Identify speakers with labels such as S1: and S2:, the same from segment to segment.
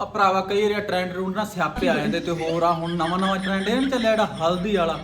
S1: ਆ ਭਰਾਵਾ ਕਈ ਵਾਰੀ ਟ੍ਰੈਂਡ ਰੂਡ ਨਾ ਸਿਆਪੇ ਆ ਜਾਂਦੇ ਤੇ ਹੋਰ ਆ, ਹੁਣ ਨਵਾਂ ਨਵਾਂ ਟ੍ਰੈਂਡ ਇਹ ਨੀ ਚੱਲਿਆ ਜਿਹੜਾ ਹਲਦੀ ਵਾਲਾ।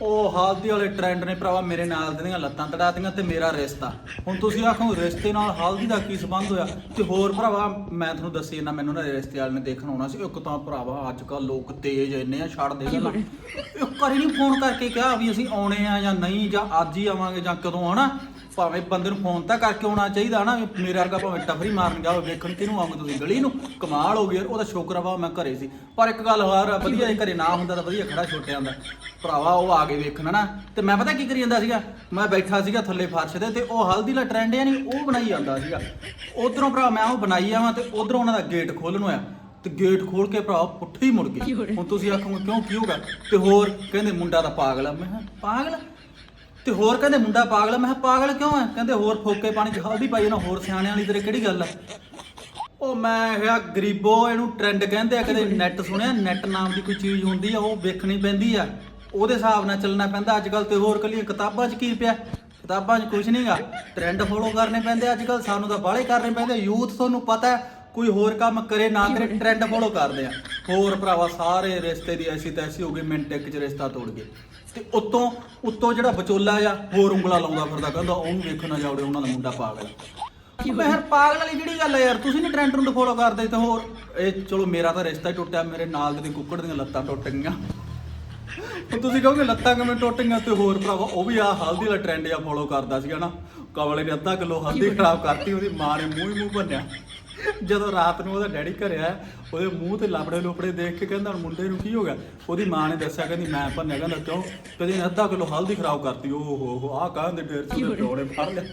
S1: ਉਹ ਹਲਦੀ ਵਾਲੇ ਟ੍ਰੈਂਡ ਨੇ ਭਰਾਵਾ, ਮੇਰੇ ਨਾਲ ਦੀਆਂ ਲੱਤਾਂ ਤੜਾਤੀਆਂ ਤੇ ਮੇਰਾ ਰਿਸ਼ਤਾ। ਹੁਣ ਤੁਸੀਂ ਆਖੋ ਰਿਸ਼ਤੇ ਨਾਲ ਹਲਦੀ ਦਾ ਕੀ ਸੰਬੰਧ ਹੋਇਆ? ਤੇ ਹੋਰ ਭਰਾਵਾ, ਮੈਂ ਤੁਹਾਨੂੰ ਦੱਸੀ ਨਾ ਮੈਨੂੰ ਨਾ ਰਿਸ਼ਤੇ ਵਾਲੇ ਨੇ ਦੇਖਣ ਆਉਣਾ ਸੀ। ਇੱਕ ਤਾਂ ਭਰਾਵਾ ਅੱਜ ਕੱਲ ਲੋਕ ਤੇਜ਼ ਇੰਨੇ ਆ, ਛੱਡ ਦੇ ਗੱਲ। ਇੱਕ ਵਾਰੀ ਨਹੀਂ ਫੋਨ ਕਰਕੇ ਕਿਹਾ ਵੀ ਅਸੀਂ ਆਉਣੇ ਆ ਜਾਂ ਨਹੀਂ, ਜਾਂ ਅੱਜ ਹੀ ਆਵਾਂਗੇ ਜਾਂ ਕਦੋਂ ਆਣਾ ਭਾਵੇਂ ਬੰਦੇ ਨੂੰ ਫੋਨ ਤਾਂ ਕਰਕੇ ਆਉਣਾ ਚਾਹੀਦਾ ਨਾ, ਵੀ ਮੇਰੇ ਵਰਗਾ ਭਾਵੇਂ ਟਫਰੀ ਮਾਰਨ ਗਿਆ ਹੋਵੇ, ਵੇਖਣ ਕਿਹਨੂੰ ਆਉਂਗੇ ਤੁਸੀਂ, ਗਲੀ ਨੂੰ? ਕਮਾਲ ਹੋ ਗਈ ਉਹਦਾ ਸ਼ੁਕਰ ਆ ਮੈਂ ਘਰੇ ਸੀ। ਪਰ ਇੱਕ ਗੱਲ ਹੋਰ ਵਧੀਆ ਜੇ ਘਰੇ ਨਾ ਹੁੰਦਾ ਤਾਂ ਵਧੀਆ, ਖੜਾ ਛੋਟਿਆਂ ਦਾ। ਭਰਾਵਾ, ਉਹ ਆ ਕੇ ਵੇਖਣ ਨਾ ਤੇ ਮੈਂ ਪਤਾ ਕੀ ਕਰੀ ਜਾਂਦਾ ਸੀਗਾ? ਮੈਂ ਬੈਠਾ ਸੀਗਾ ਥੱਲੇ ਫਰਸ਼ ਤੇ ਤੇ ਉਹ ਹਲਦੀ ਦਾ ਟ੍ਰੈਂਡ ਆ ਨਹੀਂ ਉਹ ਬਣਾਈ ਜਾਂਦਾ ਸੀਗਾ। ਉਧਰੋਂ ਭਰਾ ਮੈਂ ਉਹ ਬਣਾਈ ਆਵਾਂ ਤੇ ਉਧਰੋਂ ਉਹਨਾਂ ਦਾ ਗੇਟ ਖੋਲਣ ਹੋਇਆ। ਤੇ ਗੇਟ ਖੋਲ ਕੇ ਭਰਾ ਪੁੱਠੇ ਹੀ ਮੁੜ ਗਏ। ਹੁਣ ਤੁਸੀਂ ਆਖੋਗੇ ਕਿਉਂ ਕੀ ਹੋਗਾ ਤੇ ਹੋਰ ਕਹਿੰਦੇ ਮੁੰਡਾ ਤਾਂ ਪਾਗਲ ਆ। ਮੈਂ ਕਿਹਾ ਪਾਗਲ? ਤੇ ਹੋਰ ਕਹਿੰਦੇ ਮੁੰਡਾ ਪਾਗਲ ਆ। ਮੈਂ ਕਿਹਾ ਪਾਗਲ ਕਿਉਂ ਹੈ ਕਹਿੰਦੇ ਹੋਰ ਫੋਕੇ ਪਾਣੀ ਚ ਹਲਦੀ ਪਾਈ ਨਾ ਹੋਰ ਸਿਆਣਿਆਂ ਵਾਲੀ ਤੇਰੇ ਕਿਹੜੀ ਗੱਲ ਆ? ਉਹ ਮੈਂ ਕਿਹਾ ਗਰੀਬੋ ਇਹਨੂੰ ਟ੍ਰੈਂਡ ਕਹਿੰਦੇ ਆ ਕਦੇ ਨੈਟ ਸੁਣਿਆ? ਨੈਟ ਨਾਮ ਦੀ ਕੋਈ ਚੀਜ਼ ਹੁੰਦੀ ਆ ਉਹ ਵੇਖਣੀ ਪੈਂਦੀ ਆ। ਉਹਦੇ ਹਿਸਾਬ ਨਾਲ ਚੱਲਣਾ ਪੈਂਦਾ। ਅੱਜ ਕੱਲ ਤੇ ਹੋਰ ਕੱਲੀਆਂ ਕਿਤਾਬਾਂ 'ਚ ਕੀ ਪਿਆ? ਕਿਤਾਬਾਂ 'ਚ ਕੁਝ ਨਹੀਂਗਾ ਟ੍ਰੈਂਡ ਫੋਲੋ ਕਰਨੇ ਪੈਂਦੇ ਅੱਜ ਕੱਲ ਸਾਨੂੰ ਤਾਂ ਬਾਹਲੇ ਕਰਨੇ ਪੈਂਦੇ। ਯੂਥ ਤੁਹਾਨੂੰ ਪਤਾ ਹੈ, ਕੋਈ ਹੋਰ ਕੰਮ ਕਰੇ ਨਾ ਕਰੇ ਟ੍ਰੈਂਡ ਫੋਲੋ ਕਰਦੇ ਆ। ਹੋਰ ਭਰਾਵਾ ਸਾਰੇ ਰਿਸ਼ਤੇ ਦੀ ਐਸੀ ਤੈਸੀ ਹੋ ਗਈ ਮਿੰਟ ਇੱਕ 'ਚ ਰਿਸ਼ਤਾ ਤੋੜ ਗਏ। ਤੇ ਉੱਤੋਂ ਉੱਤੋਂ ਜਿਹੜਾ ਵਿਚੋਲਾ ਆ ਹੋਰ ਉਂਗਲਾ ਲਾਉਂਦਾ ਫਿਰਦਾ ਕਹਿੰਦਾ ਉਹਨੂੰ ਵੇਖੋ ਨਾ ਜਾਵੜੇ ਉਹਨਾਂ ਦਾ ਮੁੰਡਾ ਪਾਗਲ ਆ। ਮੈਂ ਯਾਰ ਪਾਗਲ ਵਾਲੀ ਕਿਹੜੀ ਗੱਲ ਹੈ ਯਾਰ? ਤੁਸੀਂ ਨਹੀਂ ਟ੍ਰੈਂਡ ਨੂੰ ਫੋਲੋ ਕਰਦੇ ਤੇ ਹੋਰ? ਇਹ ਚਲੋ ਮੇਰਾ ਤਾਂ ਰਿਸ਼ਤਾ ਹੀ ਟੁੱਟਿਆ ਮੇਰੇ ਨਾਲ ਦੇ ਕੁੱਕੜ ਦੀਆਂ ਲੱਤਾਂ ਟੁੱਟ ਗਈਆਂ। ਹੁਣ ਤੁਸੀਂ ਕਹੋਗੇ ਲੱਤਾਂ ਕਿਵੇਂ ਟੁੱਟ ਤੇ ਹੋਰ ਭਰਾਵਾ, ਉਹ ਵੀ ਆ ਹਲਦੀ ਵਾਲਾ ਟ੍ਰੈਂਡ ਆ ਫੋਲੋ ਕਰਦਾ ਸੀਗਾ ਨਾ। ਕਵਲੇ ਨੇ ਅੱਧਾ ਕਿਲੋ ਹਲਦੀ ਖਰਾਬ ਕਰਤੀ, ਉਹਦੀ ਮਾਂ ਨੇ ਮੂੰਹ ਹੀ ਮੂੰਹ ਭੰਨਿਆ। ਜਦੋਂ ਰਾਤ ਨੂੰ ਉਹਦਾ ਡੈਡੀ ਘਰੇ ਆਇਆ ਉਹਦੇ ਮੂੰਹ ਤੇ ਲਾਪੜੇ ਲੋਪੜੇ ਦੇਖ ਕੇ ਕਹਿੰਦਾ ਮੁੰਡੇ ਨੂੰ ਕੀ ਹੋ ਗਿਆ? ਉਹਦੀ ਮਾਂ ਨੇ ਦੱਸਿਆ ਕਹਿੰਦੀ ਮੈਂ ਭੰਨਿਆ ਕਹਿੰਦਾ ਕਿਉਂ? ਕਹਿੰਦੀ ਅੱਧਾ ਕਿਲੋ ਹਲਦੀ ਖਰਾਬ ਕਰਤੀ। ਓਹ ਹੋ ਹੋ ਆਹ ਕਹਿੰਦੇ ਡੇਰ ਚ ਪਿਓ ਨੇ ਫੜ ਲਿਆ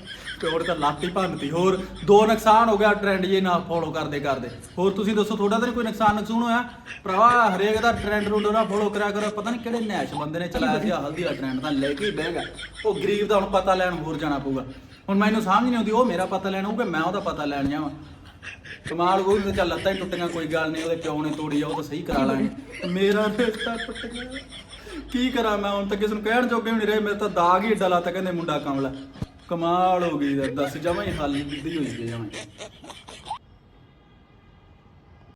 S1: ਪਿਓ ਤਾਂ ਲਾਤੀ ਭੰਨਤੀ। ਹੋਰ ਦੋ ਨੁਕਸਾਨ ਹੋ ਗਿਆ ਟ੍ਰੈਂਡ ਜੇ ਨਾ ਫੋਲੋ ਕਰਦੇ ਕਰਦੇ। ਹੋਰ ਤੁਸੀਂ ਦੱਸੋ ਤੁਹਾਡਾ ਤਾਂ ਕੋਈ ਨੁਕਸਾਨ ਨੁਕਸਾਨ ਹੋਇਆ? ਭਰਾਵਾ ਹਰੇਕ ਦਾ ਟ੍ਰੈਂਡ ਰੂਡ ਨਾ ਫੋਲੋ ਕਰਿਆ ਕਰੋ। ਪਤਾ ਨਹੀਂ ਕਿਹੜੇ ਨੈਸ਼ ਬੰਦੇ ਨੇ ਚਲਾਇਆ ਸੀ ਹਲਦੀ ਦਾ ਟ੍ਰੈਂਡ ਤਾਂ ਲੈ ਕੇ ਬਹਿ ਗਿਆ। ਉਹ ਗਰੀਬ ਦਾ ਹੁਣ ਪਤਾ ਲੈਣ ਹੋਰ ਜਾਣਾ ਪਊਗਾ। ਹੁਣ ਮੈਨੂੰ ਸਮਝ ਨਹੀਂ ਆਉਂਦੀ ਉਹ ਮੇਰਾ ਪਤਾ ਲੈਣ ਆਊਗਾ ਮੈਂ ਉਹਦਾ ਪਤਾ ਲੈਣ ਜਾਵਾਂ। ਕਮਾਲ ਕੋਈ ਤਾਂ ਚੱਲ ਲੱਤਾਂ ਹੀ ਟੁੱਟੀਆਂ, ਕੋਈ ਗੱਲ ਨਹੀਂ, ਉਹਦੇ ਪਿਓ ਨੇ ਤੋੜੀ ਆ, ਉਹ ਤਾਂ ਸਹੀ ਕਰਾ ਲਾਂਗੇ। ਤੇ ਮੇਰਾ ਰਿਸ਼ਤਾ ਟੁੱਟ ਗਿਆ ਕੀ ਕਰਾਂ ਮੈਂ, ਹੁਣ ਤਾਂ ਕਿਸੇ ਨੂੰ ਕਹਿਣ ਜੋਗੇ ਵੀ ਨਹੀਂ ਰਹੇ, ਮੇਰੇ ਤਾਂ ਦਾਗ ਹੀ ਏਡਾ ਲੱਤ ਕਹਿੰਦੇ ਮੁੰਡਾ ਕਮਲਾ। ਕਮਾਲ ਹੋ ਗਈ ਦੱਸ ਜਮਾਂ ਹੀ ਹੱਲ ਦੀ ਹੋਈ ਗਈ ਜਮਾਂ ਹੀ।